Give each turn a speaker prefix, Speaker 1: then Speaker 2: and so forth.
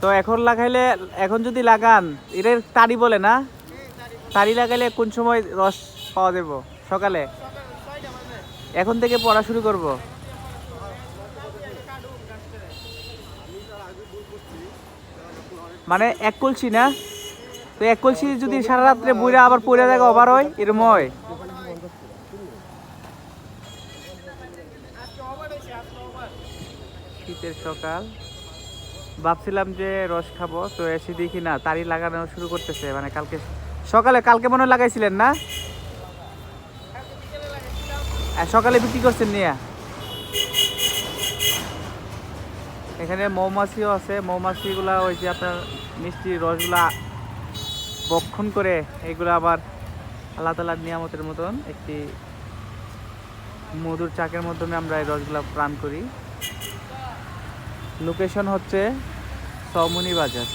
Speaker 1: তো এখন লাগাইলে, এখন যদি লাগান এটার তাড়ি বলে না? তাড়ি লাগাইলে কোন সময় রস পাওয়া যাব? সকালে? এখন থেকে পড়া শুরু করব। মানে এক কলসি না? তো এক কলসি যদি সারা রাত্রে বইরা আবার পড়ে থাকে ওভার হয়, এরম হয়? শীতের সকাল। ভাবছিলাম যে রস খাব, তো এসে দেখি না তাড়ি লাগানো শুরু করতেছে। মানে কালকে, সকালে, কালকে মনে লাগাইছিলেন না? সকালে বিক্রি করছেন নিয়ে? এখানে মৌমাছিও আছে, মৌমাছিগুলা ওই যে আপনার মিষ্টি রসগুলা বক্ষণ করে, এগুলো আবার আল্লাহ তালার নিয়ামতের মতন একটি মধুর চাকের মাধ্যমে আমরা এই রসগুলা প্রাণ করি। লোকেশন হচ্ছে সৌমনি বাজার।